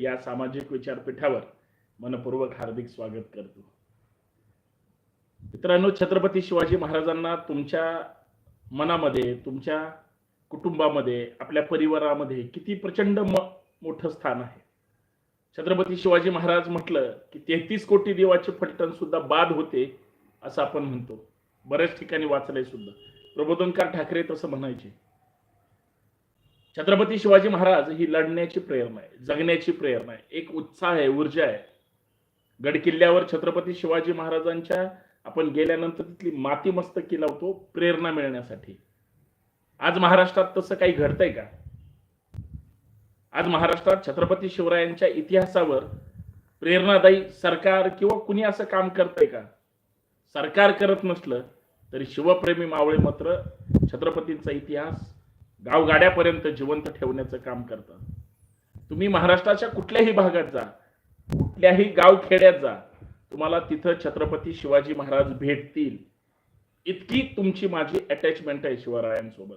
या सामाजिक विचारपीठावर मनपूर्वक हार्दिक स्वागत करतो. मित्रांनो छत्रपती शिवाजी महाराजांना तुमच्या मनामध्ये तुमच्या कुटुंबामध्ये आपल्या परिवारामध्ये किती प्रचंड म- मोठं स्थान आहे. छत्रपती शिवाजी महाराज म्हटलं की तेहतीस कोटी देवाचे फलटण सुद्धा बाद होते असं आपण म्हणतो. बऱ्याच ठिकाणी वाचलंय सुद्धा. प्रबोधनकार ठाकरे तसं म्हणायचे. छत्रपती शिवाजी महाराज ही लढण्याची प्रेरणा आहे जगण्याची प्रेरणा आहे एक उत्साह आहे ऊर्जा आहे. गडकिल्ल्यावर छत्रपती शिवाजी महाराजांच्या आपण गेल्यानंतर तिथली माती मस्तकी लावतो प्रेरणा मिळण्यासाठी. आज महाराष्ट्रात तसं काही घडतंय का? आज महाराष्ट्रात छत्रपती शिवरायांच्या इतिहासावर प्रेरणादायी सरकार किंवा कुणी असं काम करतंय का? सरकार करत नसलं तरी शिवप्रेमी मावळे मात्र छत्रपतींचा इतिहास गावगाड्यापर्यंत जिवंत ठेवण्याचं काम करतात. तुम्ही महाराष्ट्राच्या कुठल्याही भागात जा कुठल्याही गाव खेड्यात जा तुम्हाला तिथं छत्रपती शिवाजी महाराज भेटतील. इतकी तुमची माझी अटॅचमेंट आहे शिवरायांसोबत.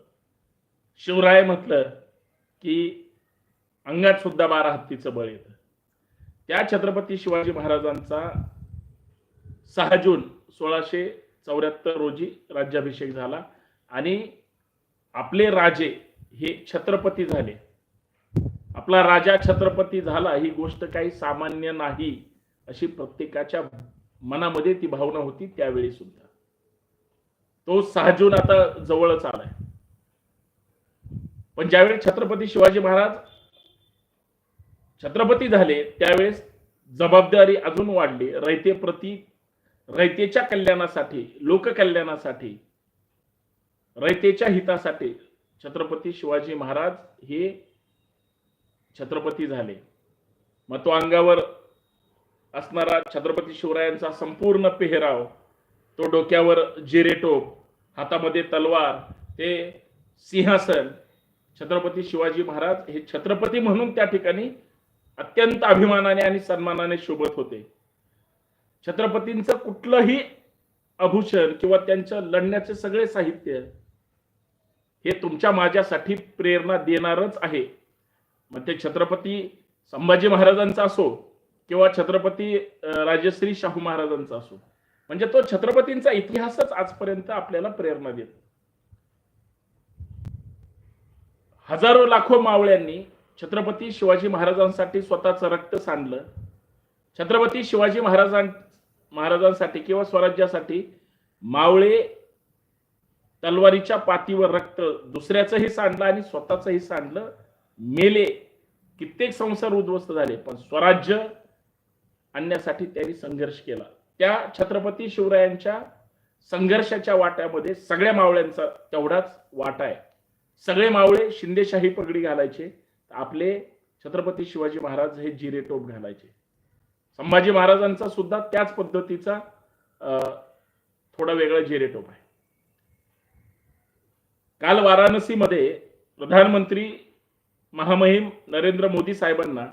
शिवराय म्हटलं की अंगात सुद्धा बारा हत्तीचं बळ येतं. त्या छत्रपती शिवाजी महाराजांचा सहा जून सोळाशे चौऱ्याहत्तर रोजी राज्याभिषेक झाला आणि आपले राजे हे छत्रपती झाले. आपला राजा छत्रपती झाला ही गोष्ट काही सामान्य नाही अशी प्रत्येकाच्या मनामध्ये ती भावना होती त्यावेळी सुद्धा. तो सहा जून आता जवळच आलाय. पण ज्यावेळी छत्रपती शिवाजी महाराज छत्रपती झाले त्यावेळेस जबाबदारी अजून वाढली. रयतेप्रती रयतेच्या कल्याणासाठी लोककल्याणासाठी रयतेच्या हितासाठी छत्रपती शिवाजी महाराज हे छत्रपती झाले. मग तो अंगावर असणारा छत्रपती शिवरायांचा संपूर्ण पेहराव तो डोक्यावर जिरेटोप हातामध्ये तलवार ते सिंहासन छत्रपती शिवाजी महाराज हे छत्रपती म्हणून त्या ठिकाणी अत्यंत अभिमानाने आणि सन्मानाने शोभत होते. छत्रपतींचं कुठलंही आभूषण किंवा त्यांचं लढण्याचे सगळे साहित्य हे तुमच्या माझ्यासाठी प्रेरणा देणारच आहे. मग ते छत्रपती संभाजी महाराजांचा असो किंवा छत्रपती राजश्री शाहू महाराजांचा असो. म्हणजे तो छत्रपतींचा इतिहासच आजपर्यंत आपल्याला प्रेरणा देतो. हजारो लाखो मावळ्यांनी छत्रपती शिवाजी महाराजांसाठी स्वतःचं रक्त सांडलं. छत्रपती शिवाजी महाराजां महाराजांसाठी किंवा स्वराज्यासाठी मावळे तलवारीच्या पातीवर रक्त दुसऱ्याचंही सांडलं आणि स्वतःचंही सांडलं. मेले. कित्येक संसार उद्ध्वस्त झाले पण स्वराज्य आणण्यासाठी त्यांनी संघर्ष केला. त्या छत्रपती शिवरायांच्या संघर्षाच्या वाट्यामध्ये सगळ्या मावळ्यांचा तेवढाच वाटा आहे. सगळे मावळे शिंदेशाही पगडी घालायचे. आपले छत्रपती शिवाजी महाराज हे जिरे टोप घालायचे. संभाजी महाराजांचा सुद्धा त्याच पद्धतीचा अं, थोडा वेगळा जिरे टोप आहे. काल वाराणसीमध्ये प्रधानमंत्री महामहिम नरेंद्र मोदी साहेबांना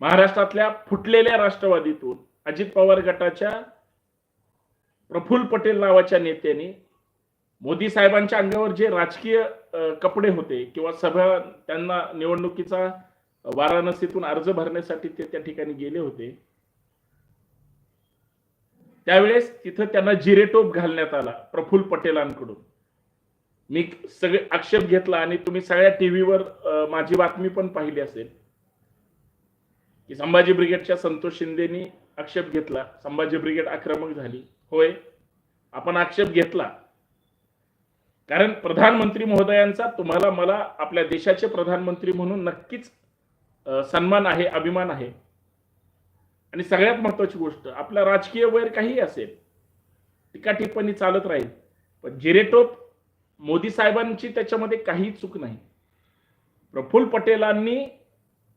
महाराष्ट्रातल्या फुटलेल्या राष्ट्रवादीतून अजित पवार गटाच्या प्रफुल्ल पटेल नावाच्या नेत्याने मोदी साहेबांच्या अंगावर जे राजकीय कपडे होते किंवा सभा त्यांना निवडणुकीचा वाराणसीतून अर्ज भरण्यासाठी ते त्या ठिकाणी गेले होते. त्यावेळेस तिथं त्यांना जिरेटोप घालण्यात आला प्रफुल्ल पटेलांकडून. मी सगळे आक्षेप घेतला आणि तुम्ही सगळ्या टीव्हीवर माझी बातमी पण पाहिली असेल. की संभाजी ब्रिगेडच्या संतोष शिंदेनी आक्षेप घेतला. संभाजी ब्रिगेड आक्रमक झाली. होय आपण आक्षेप घेतला. कारण प्रधानमंत्री महोदयांचा तुम्हाला मला आपल्या देशाचे प्रधानमंत्री म्हणून नक्कीच सन्मान आहे अभिमान आहे. आणि सगळ्यात महत्वाची गोष्ट आपला राजकीय वैर काही असेल टीका टिप्पणी चालत राहील. पण जिरेटोप मोदी साहेबांची त्याच्यामध्ये काही चूक नाही. प्रफुल्ल पटेलांनी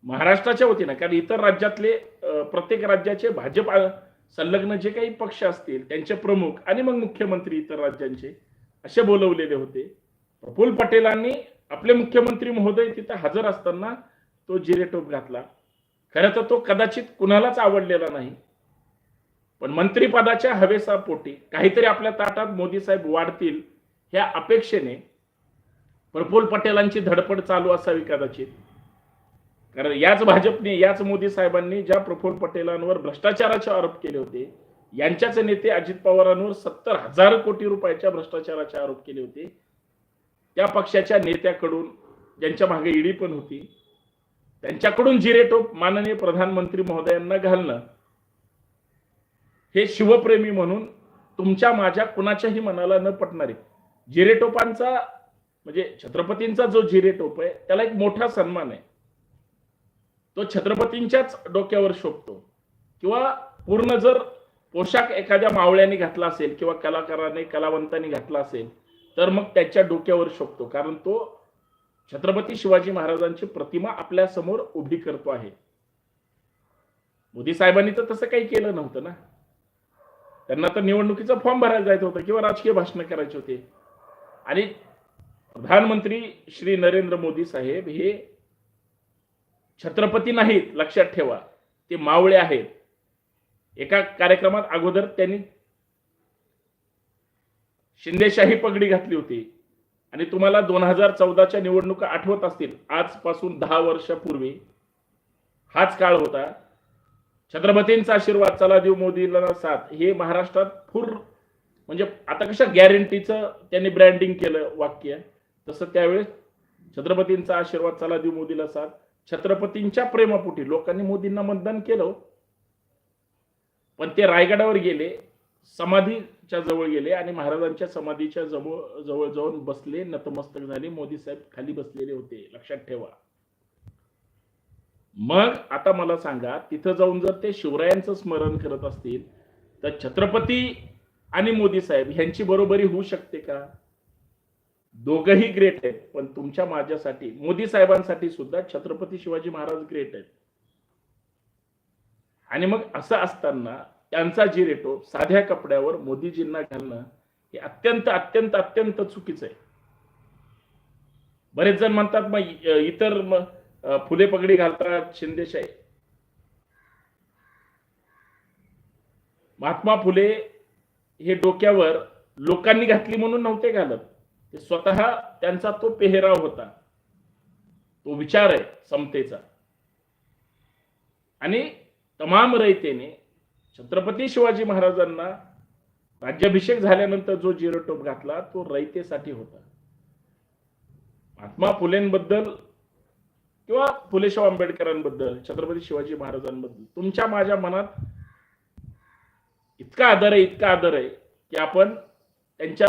महाराष्ट्राच्या वतीनं कारण इतर राज्यातले प्रत्येक राज्याचे भाजप संलग्न जे काही पक्ष असतील त्यांचे प्रमुख आणि मग मुख्यमंत्री इतर राज्यांचे असे बोलवलेले होते. प्रफुल्ल पटेलांनी आपले मुख्यमंत्री महोदय तिथे हजर असताना तो जिरेटोप घातला. खरं तर तो कदाचित कुणालाच आवडलेला नाही. पण मंत्रिपदाच्या हवेसा पोटी काहीतरी आपल्या ताटात मोदी साहेब वाढतील ह्या अपेक्षेने प्रफुल्ल पटेलांची धडपड चालू असावी कदाचित. कारण याच भाजपने याच मोदी साहेबांनी ज्या प्रफुल्ल पटेलांवर भ्रष्टाचाराचे आरोप केले होते यांच्याच नेते अजित पवारांवर सत्तर हजार कोटी रुपयाच्या भ्रष्टाचाराचे आरोप केले होते. त्या पक्षाच्या नेत्याकडून ज्यांच्या मागे ईडी पण होती त्यांच्याकडून जिरेटोप माननीय प्रधानमंत्री महोदयांना घालणं हे शिवप्रेमी म्हणून तुमच्या माझ्या कुणाच्याही मनाला न पटणारे जिरेटोपांचा म्हणजे छत्रपतींचा जो जिरेटोप आहे त्याला एक मोठा सन्मान आहे. तो छत्रपतींच्याच डोक्यावर शोभतो. किंवा पूर्ण जर पोशाख एखाद्या मावळ्याने घातला असेल किंवा कलाकाराने कलावंतांनी घातला असेल तर मग त्याच्या डोक्यावर शोभतो. कारण तो छत्रपती शिवाजी महाराजांची प्रतिमा आपल्यासमोर उभी करतो आहे. मोदी साहेबांनी तर तसं काही केलं नव्हतं ना. त्यांना तर निवडणुकीचा फॉर्म भरायला जायचं होतं किंवा राजकीय भाषण करायचे होते. आणि प्रधानमंत्री श्री नरेंद्र मोदी साहेब हे छत्रपती नाहीत लक्षात ठेवा. ते मावळे आहेत. एका कार्यक्रमात अगोदर त्यांनी शिंदेशाही पगडी घातली होती. आणि तुम्हाला दोन हजार चौदाच्या निवडणुका आठवत असतील आजपासून दहा वर्षापूर्वी. हाच काळ होता. छत्रपतींचा आशीर्वाद चला देऊ मोदीला साथ. हे महाराष्ट्रात फुर म्हणजे आता कशा गॅरंटीचं त्यांनी ब्रँडिंग केलं वाक्य? तसं त्यावेळेस छत्रपतींचा आशीर्वाद चला देऊ मोदीला साथ. छत्रपतींच्या प्रेमापोटी लोकांनी मोदींना मतदान केलं हो. पण ते रायगडावर गेले समाधीच्या जवळ गेले आणि महाराजांच्या समाधीच्या जवळ जवळ जाऊन बसले नतमस्तक झाले. मोदी साहेब खाली बसलेले होते. लक्षात ठेवा. मग आता मला सांगा तिथं जाऊन जर ते शिवरायांचं स्मरण करत असतील तर छत्रपती आणि मोदी साहेब ह्यांची बरोबरी होऊ शकते का? दोघही ग्रेट आहेत पण तुमच्या माझ्यासाठी मोदी साहेबांसाठी सुद्धा छत्रपती शिवाजी महाराज ग्रेट आहेत. आणि मग असं असताना त्यांचा जी रेटो हो, साध्या कपड्यावर मोदीजींना घालणं हे अत्यंत अत्यंत अत्यंत चुकीचं आहे. बरेच जण म्हणतात मग इतर फुले पगडी घालतात शिंदेशाही महात्मा फुले हे डोक्यावर लोकांनी घातली म्हणून नव्हते घालत. ते स्वतः त्यांचा तो पेहराव होता. तो विचार आहे समतेचा. आणि तमाम रयतेने छत्रपती शिवाजी महाराजांना राज्याभिषेक झाल्यानंतर जो जिरोटोप घातला तो रयतेसाठी होता. महात्मा फुलेंबद्दल किंवा फुलेशाह आंबेडकरांबद्दल छत्रपती शिवाजी महाराजांबद्दल तुमच्या माझ्या मनात इतका आदर आहे इतका आदर आहे की आपण त्यांच्या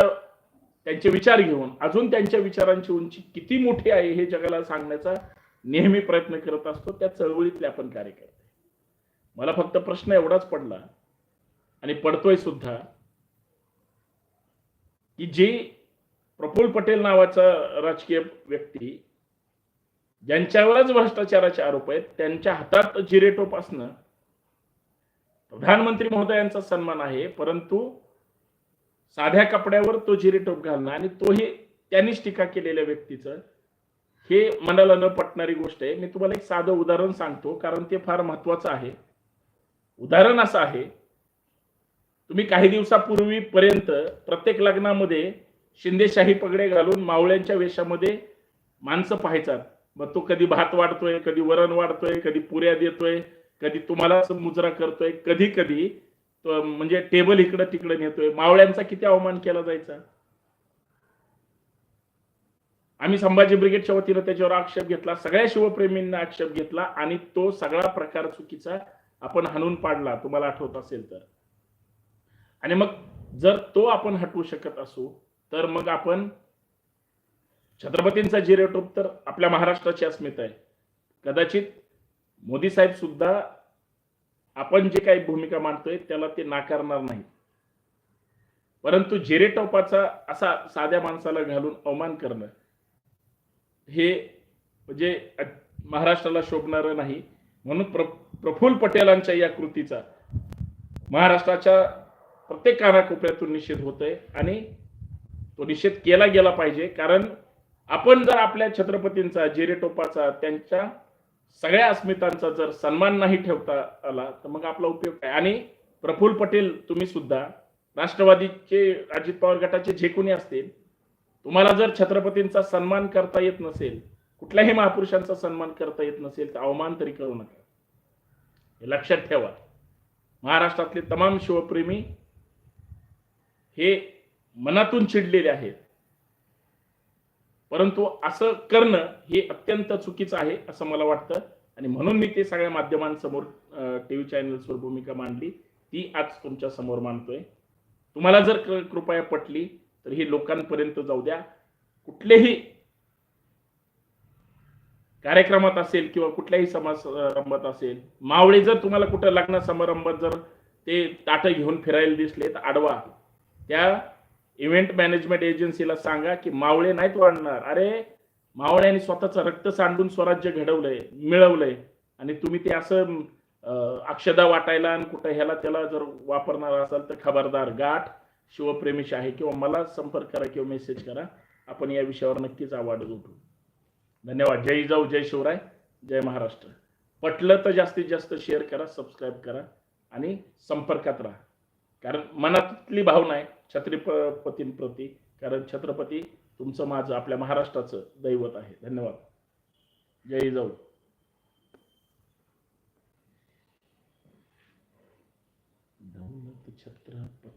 त्यांचे विचार घेऊन अजून त्यांच्या विचारांची उंची किती मोठी आहे हे जगाला सांगण्याचा नेहमी प्रयत्न करत असतो त्या चळवळीतले आपण कार्य करतो मला फक्त प्रश्न एवढाच पडला आणि पडतोय सुद्धा की जे प्रफुल्ल पटेल नावाचा राजकीय व्यक्ती ज्यांच्यावरच भ्रष्टाचाराचे आरोप आहेत त्यांच्या हातात जिरेटोप असणं प्रधानमंत्री महोदयांचा सन्मान आहे परंतु साध्या कपड्यावर तो जिरेटोप घालणं आणि तोही त्यांनीच टीका केलेल्या व्यक्तीचं हे मनाला न पटणारी गोष्ट आहे. मी तुम्हाला एक साधं उदाहरण सांगतो कारण ते फार महत्वाचं आहे. उदाहरण असं आहे तुम्ही काही दिवसापूर्वी पर्यंत प्रत्येक लग्नामध्ये शिंदेशाही पगडे घालून मावळ्यांच्या वेशामध्ये माणसं पाहायचात. मग तो कधी भात वाढतोय कधी वरण वाढतोय कधी पुऱ्या देतोय कधी तुम्हाला असं मुजरा करतोय कधी कधी म्हणजे टेबल इकडं तिकडं नेतोय. मावळ्यांचा किती अवमान केला जायचा? आम्ही संभाजी ब्रिगेडच्या वतीनं त्याच्यावर आक्षेप घेतला. सगळ्या शिवप्रेमींना आक्षेप घेतला आणि तो सगळा प्रकार चुकीचा आपण हाणून पाडला. तुम्हाला आठवत असेल तर. आणि मग जर तो आपण हटवू शकत असू तर मग आपण छत्रपतींचा जिरेटोप तर आपल्या महाराष्ट्राची अस्मिता आहे. कदाचित मोदी साहेब सुद्धा आपण जे काही भूमिका मांडतोय त्याला ते नाकारणार नाही. परंतु जिरेटोपाचा असा साध्या माणसाला घालून अवमान करणं हे म्हणजे महाराष्ट्राला शोभणारं नाही. म्हणून प्र प्रफुल्ल पटेलांच्या या कृतीचा महाराष्ट्राच्या प्रत्येक कानाकोपऱ्यातून निषेध होतोय आणि तो निषेध केला गेला पाहिजे. कारण आपण जर आपल्या छत्रपतींचा जिरेटोपाचा त्यांच्या सगळ्या अस्मितांचा जर सन्मान नाही ठेवता आला तर मग आपला उपयोग काय? आणि प्रफुल्ल पटेल तुम्ही सुद्धा राष्ट्रवादीचे अजित पवार गटाचे जे कोणी असतील तुम्हाला जर छत्रपतींचा सन्मान करता येत नसेल कुठल्याही महापुरुषांचा सन्मान करता येत नसेल तर अवमान तरी करू नका. हे लक्षात ठेवा. महाराष्ट्रातले तमाम शिवप्रेमी हे मनातून चिडलेले आहेत. परंतु असं करणं हे अत्यंत चुकीचं आहे असं मला वाटतं. आणि म्हणून मी ते सगळ्या माध्यमांसमोर टी व्ही चॅनल्सवर भूमिका मांडली. ती आज तुमच्यासमोर मांडतोय. तुम्हाला जर कृपया पटली तर ही लोकांपर्यंत जाऊ द्या. कुठलेही कार्यक्रमात असेल किंवा कुठल्याही समारंभात असेल मावळे जर तुम्हाला कुठं लग्न समारंभात जर ते ताटं घेऊन फिरायला दिसले तर आडवा त्या इव्हेंट मॅनेजमेंट एजन्सीला सांगा की मावळे नाहीत वाढणार. अरे मावळ्यांनी स्वतःचं रक्त सांडून स्वराज्य घडवलंय मिळवलंय. आणि तुम्ही ते असं अक्षदा वाटायला आणि कुठं ह्याला त्याला जर वापरणार असाल तर खबरदार गाठ शिवप्रेमिश आहे किंवा मला संपर्क करा किंवा मेसेज करा. आपण या विषयावर नक्कीच आवाज उठू. धन्यवाद. जय जाऊ जय शिवराय जय महाराष्ट्र. पटलं तर जास्तीत जास्त शेअर करा सबस्क्राईब करा आणि संपर्कात राहा. कारण मनातली भावना आहे छत्रपतींप्रती. कारण छत्रपती तुमचं माझं आपल्या महाराष्ट्राचं दैवत आहे. धन्यवाद. जय जाऊ छत्रपती.